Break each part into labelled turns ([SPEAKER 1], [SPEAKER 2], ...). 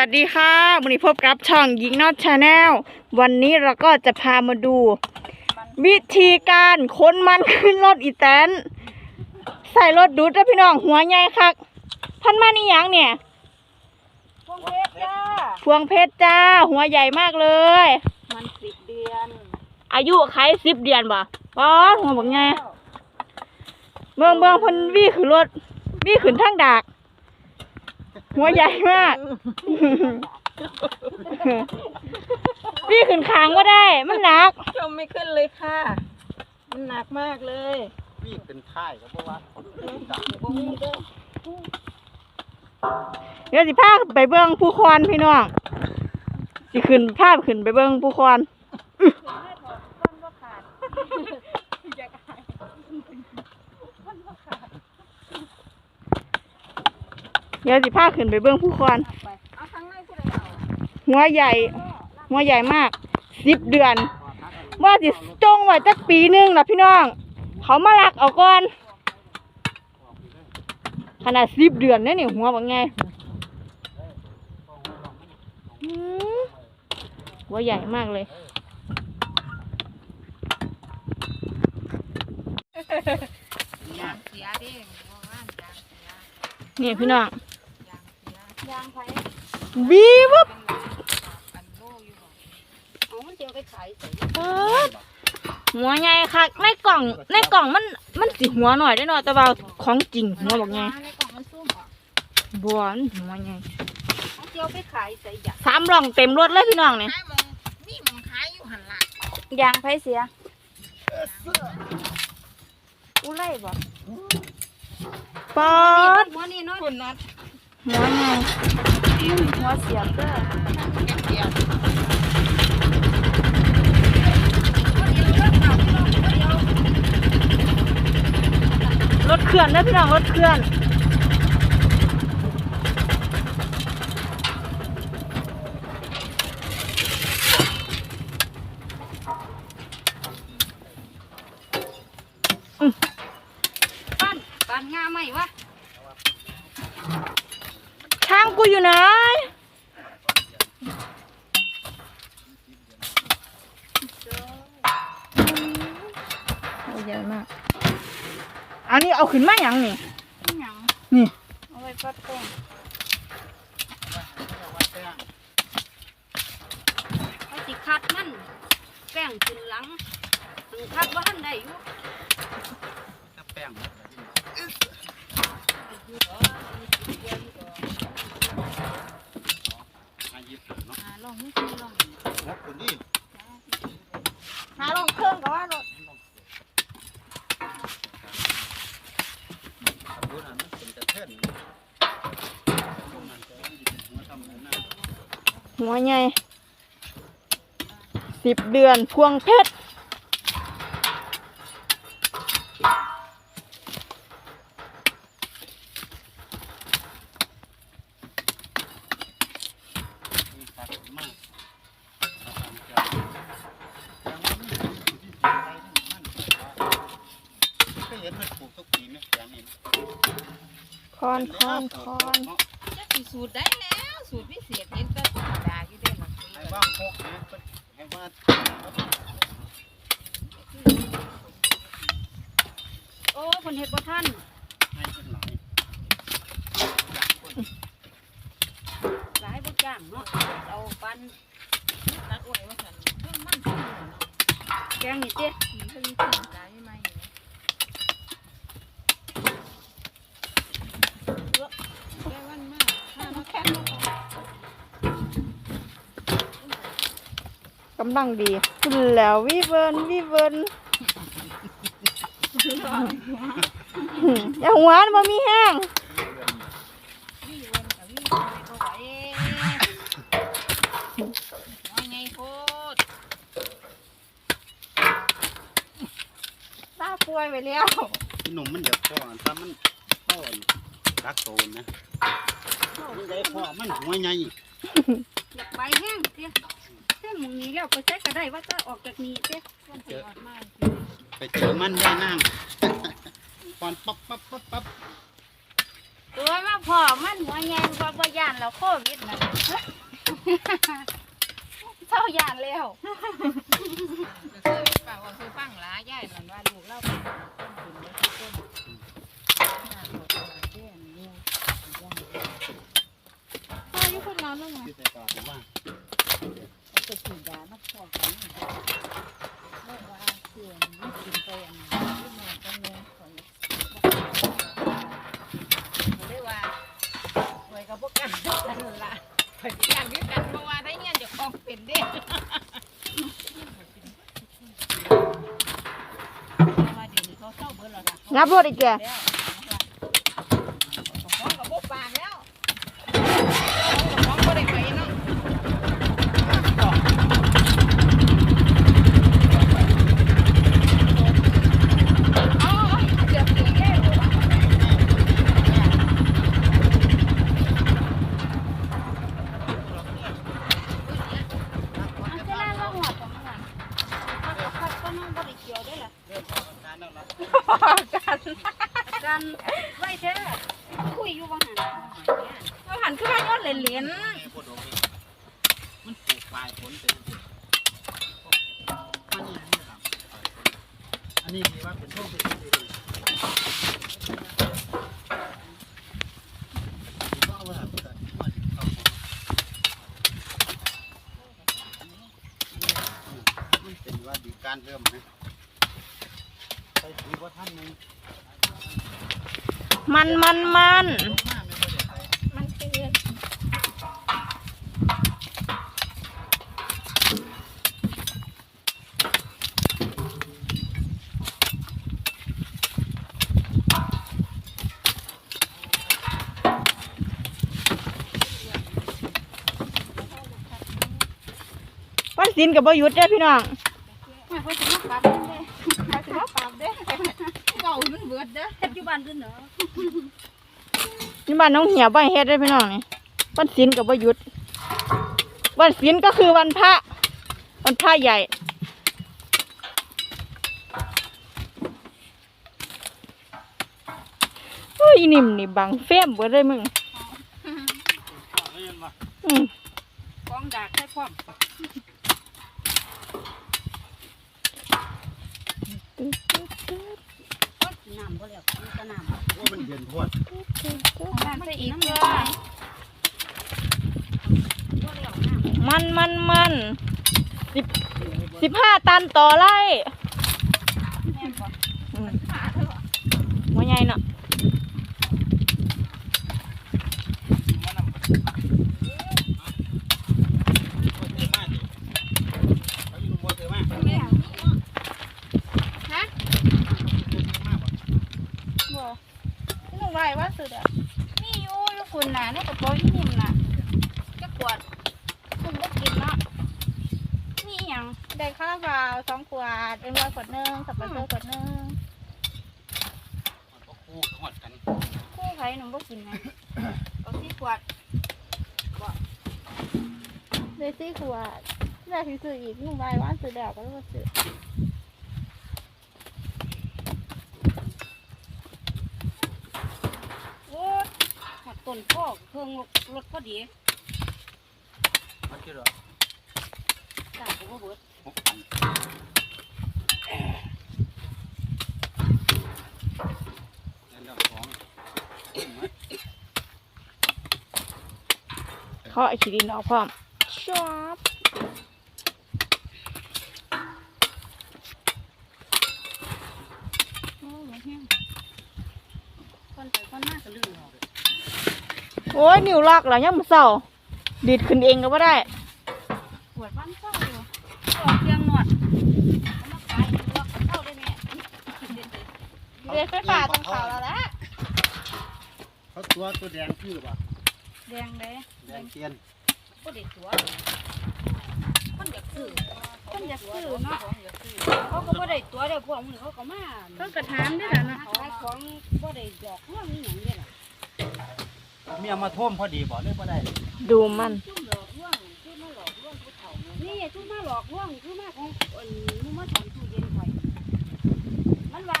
[SPEAKER 1] วัสดีค่ะวันนี้พบกับช่องยิงนอตชาแนลวันนี้เราก็จะพามาดู วิธีการค้นมันขึ้นรถอีแตนใส่รถดูดนะพี่น้องหัวใหญ่คักพันมานี่ยังเนี่ย
[SPEAKER 2] พวงเพชรจ้า
[SPEAKER 1] พวงเพชรจ้า หัวใหญ่มากเลย
[SPEAKER 2] มันสิบเดือน
[SPEAKER 1] อายุไขสิบเดือนบ่ป๊อดหัวบักไงเมืองเมืองเพันวี่ขึ้นรถวี่ขึ้นทั้งดาก หัวใหญ่มากวี่ขึ้นคางก็ได้ มันหนัก
[SPEAKER 2] ชมไม่ขึ้นเลยค่ะ มันหนักมากเลย
[SPEAKER 3] วิ่งเป็นท่ายก็เพราะว่า
[SPEAKER 2] บ่มีเด้อ
[SPEAKER 1] เดี๋ยวสิพาไปเบิ้งผู้คอนพี่น้อง สิขึ้นภาพขึ้นไปเบิ้งผู้คอน เดี๋ยวสิพาขึ้นไปเบิ้งผู้คอน
[SPEAKER 2] ไปเอาข้างในผู้ใดเอา
[SPEAKER 1] หัวใหญ่ หัวใหญ่มากสิบเดือน ว่าสิจงไว้จักปีหนึงล่ะพี่น้อง เขามาลักเอาก่อน ขนาดสิบเดือนเนี่ยนี่หัวบังไงอืมหัวใหญ่มากเลย
[SPEAKER 4] ยางเสียเด้งเพราะว่ายางเสีย
[SPEAKER 1] นี่พี่น้อง
[SPEAKER 4] ยางเสีย
[SPEAKER 2] ยางไผ
[SPEAKER 1] วีวับ
[SPEAKER 4] อันโลอยู่บ่
[SPEAKER 2] เอามันเดี๋ยวไปขายใส่
[SPEAKER 1] เอิ้นหัวใหญ่ค่ะในกล่องในกล่องมันมันสิหัวหน่อยได้อเนาะแต่ว่าของจริงหัวบักไง
[SPEAKER 4] ในกล่องมันซุ่มอะ
[SPEAKER 1] บัวมันหัวใหญ่
[SPEAKER 2] เอาเดี๋ยวไปขายใส่ยาง
[SPEAKER 1] สามร่องเต็มรถเลยพี่น้องเนี่ย
[SPEAKER 4] ขายมองนี่มองขายอยู่หันละ
[SPEAKER 2] ยางไผเสียอู้ไล่บ่
[SPEAKER 1] ปอด
[SPEAKER 2] หัวนี่เนาะ
[SPEAKER 4] คุณน็อต
[SPEAKER 1] หัวไง
[SPEAKER 2] หัวเสียบเด้อ
[SPEAKER 4] เดีย
[SPEAKER 1] รถเคลื่อนนะพี่น้องรถเคลื่อน
[SPEAKER 2] ปั้นปั้นงาไหมวะ
[SPEAKER 1] ช่างกูอยู่ไหนโอ้ใหญ่มาก อันนี้เอาขึ้นมาอย่างนี่
[SPEAKER 2] นี่หยัง
[SPEAKER 1] นี่
[SPEAKER 2] เอาไว้ปัดแป้งเอาสิคัดมันแป้งขึ้นหลังถึงคัดว่าทันได้อยู่
[SPEAKER 3] ถ้าแป้งอายิบเนาะ
[SPEAKER 4] อ่าลองนี่คือลอง
[SPEAKER 3] งบคนนี้
[SPEAKER 2] หาลงเครื่องก็ว่าลง
[SPEAKER 3] ขับรถอันนั้นเป็นจะเท่นมันจะหัวทำอะไรนะ
[SPEAKER 1] หัวใหญ่สิบเดือนพวงเพชรคอนคอนคอน
[SPEAKER 4] จะสิสูตรได้แล้ว สูตรพิเศษเห็น ลังปี
[SPEAKER 3] ให้วาพกนะให้ว่า
[SPEAKER 2] โอ้คนเห็ดบ่ท่าน
[SPEAKER 3] ให้เป็นหลาย
[SPEAKER 2] หลายบ่จ้างเนาะเอาปัน
[SPEAKER 4] นักไว้ว่าซั่นเพิ่นมัน
[SPEAKER 2] แกงนี่เจ้
[SPEAKER 4] กำ
[SPEAKER 1] ลังดีขึ้นแล้ววิเวิร์นวิเวิร์นอย่าหัวมันบ่มีแห้ง
[SPEAKER 4] วิ่งวนกับวิ่งไปบ่ไหวว่าไงโคตร
[SPEAKER 2] ตาป่วยไปแล้ว
[SPEAKER 3] ที่หนุ่มมันอยากพ่อถ้ามันต้นรักโตนนะมันได้พ่อมันหัวใหญ่
[SPEAKER 2] อยากไปแห้งเจ้เส้นหมึงนี้ แล้วไปใช้ก็ได้ว่าจะออกจากนี้เจ้
[SPEAKER 4] มันสิอ่อนมาก
[SPEAKER 3] ไปเจอมันได้นั่งก่อนปั๊บปั๊บปั๊บปั๊บ
[SPEAKER 2] ตัวมาพ่อมันหัวแงงว่าบ่ย่านแล้วโควิดน่ะเศร้าย่านแล้ว
[SPEAKER 4] ก็คือฝากว่าคือฟังหลายายนั่นว่าลูกเราเป็นคนเป็นคนน่าสงสารเด้อนี่
[SPEAKER 1] พ่ออยู่คนนอนแล้วไง
[SPEAKER 3] ที่ใส่ปากผมว่า
[SPEAKER 4] เอาไปฉีดยามาพอกกันเมื่อว่าเสื่อมไม่กินไปอันนี้ที่แม่ก็แม่ขอยก็เลยว่าไว้กับพวกกันนั่นล่ะข่อยสิกันคือกันเพราะว่าได้เงินจะคองเป็นเด้มาเดี๋ยวนี้เขาเศร้าเบิดแล้วล่ะ
[SPEAKER 1] งับรถอีกแก
[SPEAKER 4] แล้วของกับพวกปากแล้วของก็ได้ไปเนาะ อ๋อเกือบถึงแล้ว
[SPEAKER 2] อันเจ้าเราหัวตรงนั้นเขา ก็พัดก็นั่งบ่ได้เกี่ยวได้ล่ะ
[SPEAKER 3] เริ่มเข้าการแล้วล่ะ
[SPEAKER 2] กันไว้เด้อคุยอยู่บ่หั่น
[SPEAKER 1] เราหันขึ้นมาย้อนเหรียญ
[SPEAKER 3] แม่พูดโอเคมันปลูกปลายผลเป็นอันนี้นะครับอันนี้ที่ว่าเป็นช่วงเป็นที่ดีก็เอาไว้หาผู้ใดมาที่เขามันเป็นว่าดี การเริ่มนะไปถือว่าท่านหนึง
[SPEAKER 1] มันมันมัน
[SPEAKER 3] ลงมาไม่ได้ไป
[SPEAKER 2] มันคือ
[SPEAKER 1] วันศิลกับประยุทธ์เด้อพี่น้อง
[SPEAKER 2] ไม่เขาสิมาปรับเด้เขาสิมาปรับเด้
[SPEAKER 4] เก่ามันเบิดเด้อ
[SPEAKER 2] ปัจจุบันด้วยเนาะ
[SPEAKER 1] นี่บ้านน้องเหี่ยวบ้านเฮ็ดเด้พี่น้องนี่วันศิลกับประยุทธ์วันศิลก็คือวันพระ วันพระใหญ่เฮ้ยอีนิ่มนี่บังเฟ้มเบิดเลยมึง
[SPEAKER 3] เอาเรียนมา
[SPEAKER 1] อืม
[SPEAKER 2] กองดากให้พร้อมน้ำบ่แล้วมีแต่น้ำ
[SPEAKER 3] ว่ามันเย็นโพด
[SPEAKER 2] น้ำใส่อีกเด้อบ่แล้วน้ำ
[SPEAKER 1] มันมันมันสิบสิบห้าตันต่อไร่
[SPEAKER 2] แม่นบ่
[SPEAKER 1] อืมหัวใหญ่เนาะ
[SPEAKER 2] แม่ฮะบ่หนูไหวว่าสุดอะนี่อยู่อยู่คุณน่ะในกระเป๋าที่นิ่มน่ะจะขวดคุณบ่กินเนาะนี่หยัง
[SPEAKER 5] ได้ข้าวเปล่าสองขวดเอ็มร้อยขวดหนึ่งสับปะรดขวดหนึ่ง
[SPEAKER 2] คู่ไผหนูบ่กินนะเอาสิขวด
[SPEAKER 5] ได้สี่ขวดอยากซื้ออีกหนุ่มใบว่าซื้อแล้วก็ต้องซื้อ
[SPEAKER 2] โอ้ยหอดต้นพ่อเครื่องรถพอดีจ้าผมบ่เบิด
[SPEAKER 1] เขาไอ้ขีดินออกพร้อมชอบ
[SPEAKER 2] โอ้ยแห้งคนไปคนมาก็ลืมออก
[SPEAKER 1] โอ้ย นิ้วล็อกแล้วยังมาเศร้าดีดขึ้นเองก็ไม่ได้
[SPEAKER 2] ปวดบ้านเศร้าอยู่ออกเสียงหนวดเอามาขายอยู่ว่าเขาเศร้าได้แม่
[SPEAKER 5] เรียนไฟฟ้าตรง เขาแล้วละ
[SPEAKER 3] เขาตัวตัวแดงคือป่ะ
[SPEAKER 2] แดงเลย
[SPEAKER 3] แดงเทียน
[SPEAKER 2] บ่ได้ตัวคนอยากซื้อ
[SPEAKER 5] คนอยากซื้อเนาะ
[SPEAKER 2] เขาก็บ่ได้ตัวเด้อพวกมึงเขาก็มา
[SPEAKER 5] เพิ่งกระถามได้แล้วนะ
[SPEAKER 2] ขายของบ่ได้ดอกเรื่องนี้หยังเด้ล่ะ
[SPEAKER 3] เมียมาท่วมพอดีบ่เลยบ่ได้
[SPEAKER 1] ดูมัน
[SPEAKER 2] ซุ่มหลอกลวงซุ่มมาหลอกลวงผู้เฒ่านี่ซุ่มมาหลอกลวงคือมาของอันมึงมาถอนตู้เย็นข่อยมันว่า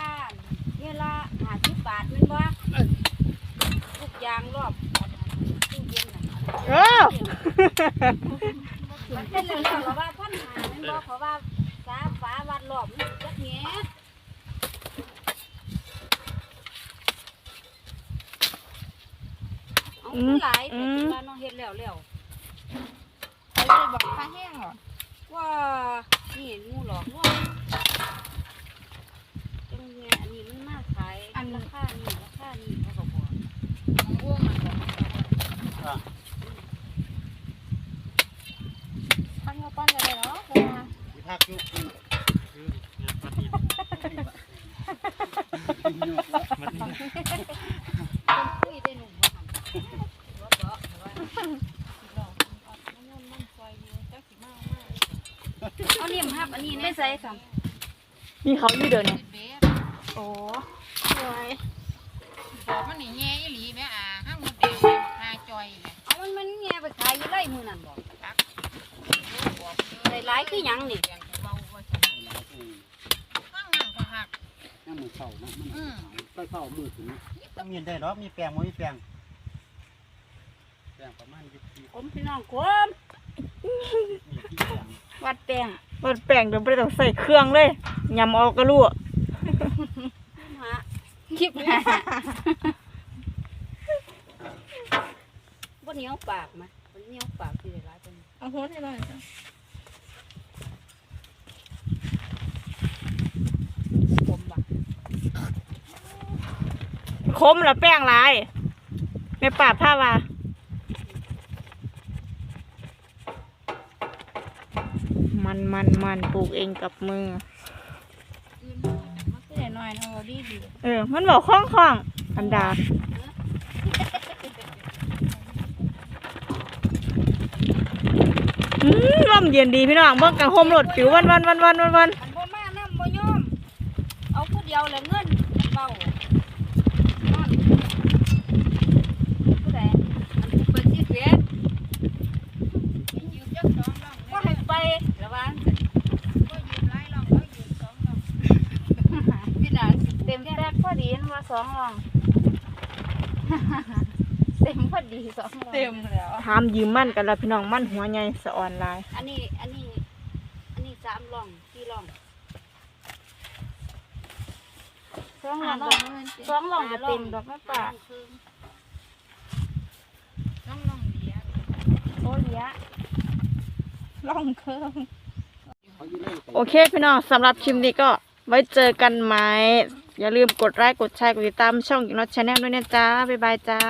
[SPEAKER 2] เนี่ยละ50บาทแม่นบ่ทุกอยยางรอบตู้เย็นน่ะ
[SPEAKER 1] เออ
[SPEAKER 2] มันเป็นเรื่องเพราะว่าพันหามันบอกเพราะว่าฟ้าฟ้าวัดรอบมันจักแง่เอาคือหลายแต่คิดว่าน้องเฮ็ดแล้วแล้ว
[SPEAKER 4] เขาเลยบอกผ้าแห้งเหรอ
[SPEAKER 2] ว่านี่งูหลอกว่าจังเงี้ยอันนี้มันมาขายอันราคานี่ราคานี่เขาก็บอก
[SPEAKER 4] ของอ้วงมันบอก
[SPEAKER 5] ปั้นก็ปั้นอะไรเนาะ
[SPEAKER 3] ที่พักอยู่คือคืองานปฏิบัติมันนี่
[SPEAKER 2] เป็นคุยได้หนุ่มว่าหั่นว่าเบาะแต่ว่าเอาเนี่ยมครับอันนี้ไม่ใส่ค่ะ
[SPEAKER 1] มีเขาอยู่เดี๋ยวนี้
[SPEAKER 4] เบ๊ะ
[SPEAKER 2] โอ้สวย
[SPEAKER 4] บอกมันนี่แง่อีหลีแม่อ่า อกหาจอยแม่
[SPEAKER 2] เอามันมันแง่ไปขายอยู่ไรมือนั่นบอก
[SPEAKER 4] บอก
[SPEAKER 2] ใส่หลายคือหยังนี่
[SPEAKER 4] เสียงเบาว่าจะห้างนั่งก็หัก
[SPEAKER 3] น้ำมือเข่านะมัน
[SPEAKER 4] อืม
[SPEAKER 3] ก็เข้ามือถึงต้องมีได้หรอมีแปลงมั้มีแปลงแปลงประมาณยี่สิบ
[SPEAKER 2] ผมพี่น้องผม
[SPEAKER 3] มีที่แปลง
[SPEAKER 2] วัดแป้ง
[SPEAKER 1] วัดแป้งเดี๋ยวไม่ต้องใส่เครื่องเลยยำเอากระลวก
[SPEAKER 2] ฮะคลิปหาบ่ เหนียวปากมาบ่เหนียวปากสิได้หลายเป็น
[SPEAKER 5] เอาหัวที่หน่อยจ้ะ
[SPEAKER 2] ผมบ่
[SPEAKER 1] คมละแป้งลายไม่ปาดผ้าว่ามันมันมันปลูกเองกับมือ
[SPEAKER 2] มันคือได้น้อยเนาะดีดี
[SPEAKER 1] เออ มันบอกคล้องคล้องอันดาอืม ลมเย็นดีพี่น้องเบิ่งกังโฮมรถผิววันวันวันวันวันวัน
[SPEAKER 2] อันบ่มาน้ำบ่ยอมเอาผู้เดียวแหละเงินเบานั่นผู้ใดอันเปิดที่เฟซ
[SPEAKER 4] ยืมจักสองรอง
[SPEAKER 2] ก็ให้ไประวัง
[SPEAKER 4] ก็ยืมหลายรองก็ยืมสองรอง
[SPEAKER 2] พี่นาเต็มแรกพอดีนว่าสองรอง เต็มพอดีสองรอง
[SPEAKER 5] เต็มแล้ว
[SPEAKER 1] ถามยืมมันกันแล้วพี่น้องมันหัวใหญ่สะออนหลาย
[SPEAKER 2] อันนี้อันนี้ อันนี้สามรองสี่รองสองรองก็สองรองก็เต็มดอกแม่ป่า
[SPEAKER 4] น้องน้องเดีย
[SPEAKER 2] โอเลีย
[SPEAKER 5] ล่องเครื่อง
[SPEAKER 3] เขาอยู่เลย
[SPEAKER 1] โอเคพี่น้องสำหรับคลิปนี้ก็ไว้เจอกันไหม อย่าลืมกดไลค์กดแชร์กดติดตามช่องกินนอตชาแนลด้วยนะจ๊ะบ๊ายบายจ้า